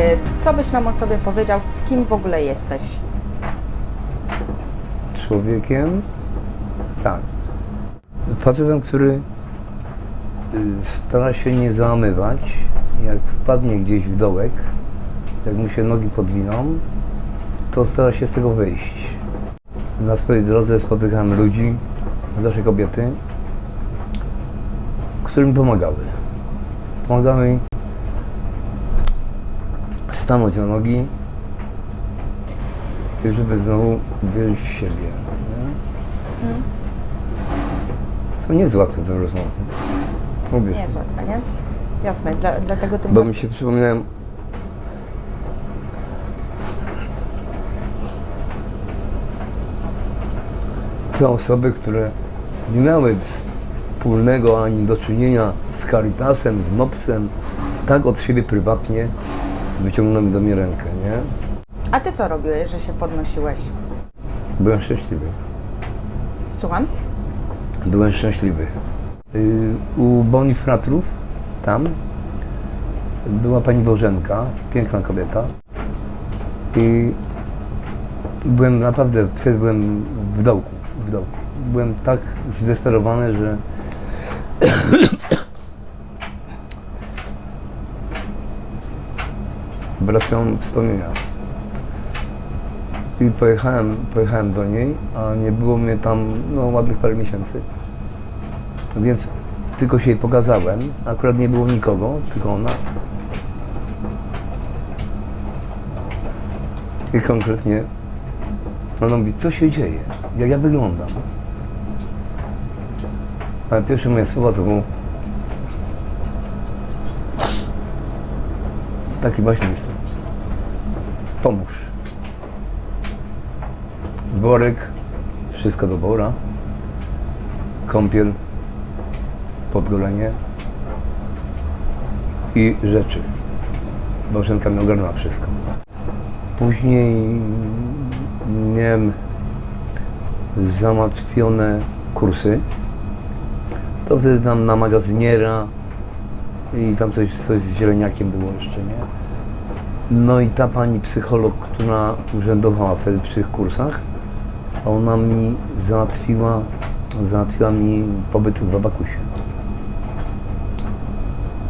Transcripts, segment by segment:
Y, co byś nam o sobie powiedział, kim w ogóle jesteś? człowiekiem, tak. Facetem, który y, stara się nie załamywać, jak wpadnie gdzieś w dołek, jak mu się nogi podwiną, to stara się z tego wyjść. Na swojej drodze spotykałem ludzi, zawsze kobiety, które mi pomagały. Pomagały mi stanąć na nogi, i żeby znowu wierzyć w siebie. Nie? To nie jest łatwe to rozmowy. Mówisz. Nie jest łatwe, nie? Jasne, dla, dlatego tym Bo mi się przypomniałem te osoby, które nie miały wspólnego ani do czynienia z Caritasem, z MOPS-em, tak od siebie prywatnie wyciągnęły do mnie rękę, nie? A ty co robiłeś, że się podnosiłeś? Byłem szczęśliwy. Słucham? Byłem szczęśliwy. Y, U Boni Fratrów, tam, była pani Bożenka, piękna kobieta. I byłem naprawdę, wtedy byłem w dołku, w dołku. Byłem tak zdesperowany, że wracałem wspomnienia. I pojechałem, pojechałem do niej, a nie było mnie tam no, ładnych parę miesięcy. Więc tylko się jej pokazałem. Akurat nie było nikogo, tylko ona. I konkretnie ona mówi, co się dzieje? Jak ja wyglądam? Ale pierwsze moje słowa to było taki właśnie jestem. Pomóż. Worek, wszystko do wora. Kąpiel, podgolenie i rzeczy. Bożenka mi ogarnęła wszystko. Później miałem załatwione kursy. To wtedy tam na magazyniera i tam coś, coś z zieleniakiem było jeszcze, nie? No i ta pani psycholog, która urzędowała wtedy przy tych kursach, ona mi załatwiła, załatwiła mi pobyt w Abakusie.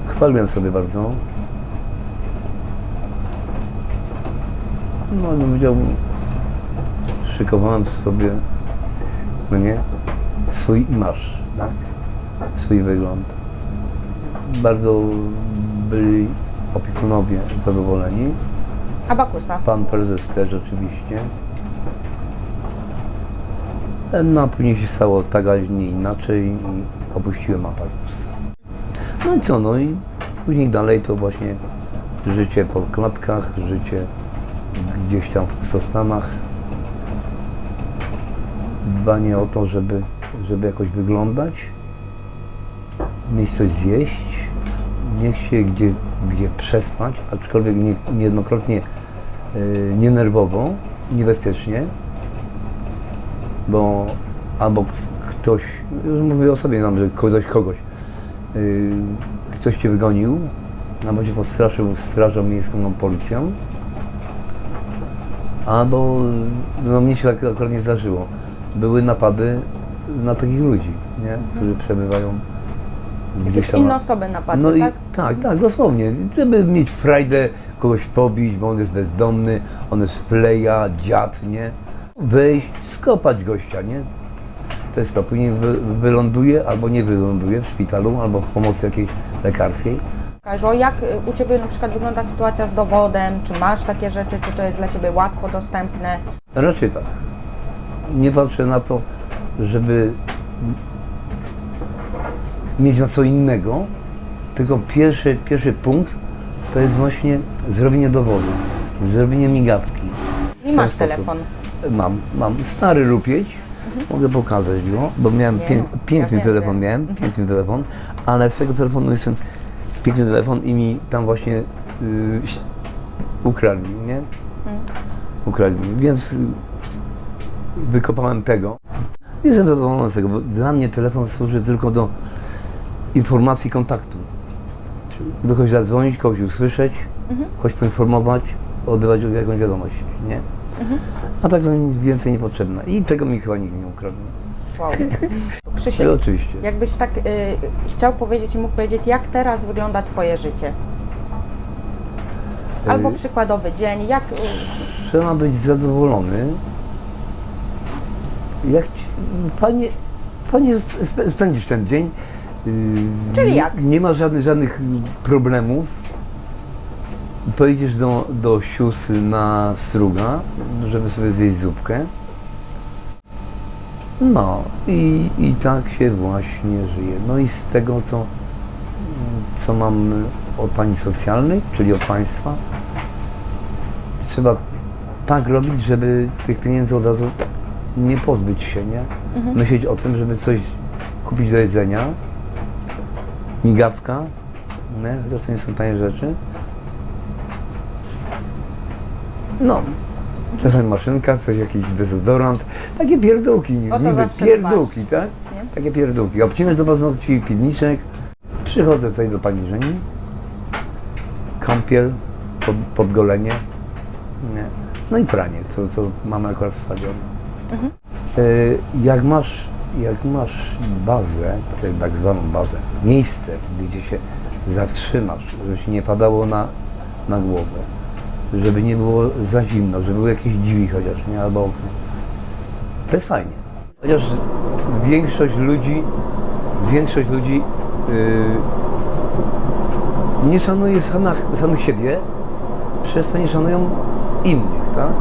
Chwaliłem sobie bardzo. No, no powiedziałbym, szykowałem sobie, no nie, swój imaż, tak? Swój wygląd. Bardzo byli opiekunowie zadowoleni. Abakusa. Pan prezes też oczywiście. No a później się stało tak, a nie inaczej i opuściłem Abakus. No i co, no i później dalej to właśnie życie po klatkach, życie gdzieś tam w pustostanach. Dbanie o to, żeby, żeby jakoś wyglądać, mieć coś zjeść, mieć się gdzie, gdzie przespać, aczkolwiek nie, niejednokrotnie yy, nienerwowo, niebezpiecznie, bo albo ktoś, już mówię o sobie nam, że ktoś kogoś, yy, ktoś cię wygonił, albo cię postraszył strażą miejską no, policją, albo, no mnie się tak akurat nie zdarzyło, były napady na takich ludzi, nie? którzy przebywają gdzieś Jakieś tam. inne osoby napadły, No i tak? tak, tak, dosłownie. Żeby mieć frajdę, kogoś pobić, bo on jest bezdomny, on jest fleja, dziad, nie? Wejść, skopać gościa, nie? To jest to. Później wy, wyląduje albo nie wyląduje w szpitalu, albo w pomocy jakiejś lekarskiej. Każo, jak y, u Ciebie na przykład wygląda sytuacja z dowodem? Czy masz takie rzeczy? Czy to jest dla Ciebie łatwo dostępne? Raczej tak. Nie patrzę na to, żeby mieć na co innego, tylko pierwszy, pierwszy punkt to jest właśnie zrobienie dowodu, zrobienie migawki. Ten masz sposób. telefon. Mam, mam stary rupieć, mogę pokazać go, bo miałem Nie, pię, piękny ja telefon, wiem. miałem piękny telefon, ale z tego telefonu jest ten piękny telefon i mi tam właśnie yy, ukradli, nie? Ukradli, więc y, wykopałem tego. Jestem zadowolony z tego, bo dla mnie telefon służy tylko do informacji kontaktu. Do kogoś zadzwonić, kogoś usłyszeć, choć poinformować, odebrać jakąś wiadomość, nie? A tak to mi więcej niepotrzebne. I tego mi chyba nikt nie ukradnie. Wow. Krzysiek, Ale oczywiście. jakbyś tak y, chciał powiedzieć i mógł powiedzieć, jak teraz wygląda Twoje życie? Albo Y, przykładowy dzień, jak... y, Trzeba być zadowolony. Jak ci, panie, panie sp- spędzisz ten dzień. Yy, Czyli nie- jak? Nie ma żadnych, żadnych problemów. Pojedziesz do, do siusy na struga, żeby sobie zjeść zupkę. No i, i tak się właśnie żyje. No i z tego, co, co mam od pani socjalnej, czyli od państwa, trzeba tak robić, żeby tych pieniędzy od razu nie pozbyć się, nie? Myśleć o tym, żeby coś kupić do jedzenia, migawka, nie? Chociaż to nie są tanie rzeczy. No, czasem maszynka, coś, jakiś dezodorant, takie pierdółki, O to niby zawsze pierdółki, tak? Nie? Takie pierdółki. Obcinać do paznokci, piwniczek, przychodzę tutaj do pani Żeni, kąpiel, pod, podgolenie, nie? no i pranie, co, co mamy akurat wstawione. E, Jak masz, jak masz bazę, tak zwaną bazę, miejsce, gdzie się zatrzymasz, żeby się nie padało na, na głowę, żeby nie było za zimno, żeby były jakieś drzwi chociaż, nie, albo okno. To jest fajnie. Chociaż większość ludzi, większość ludzi yy, nie szanuje samych, samych siebie, przez to nie szanują innych, tak?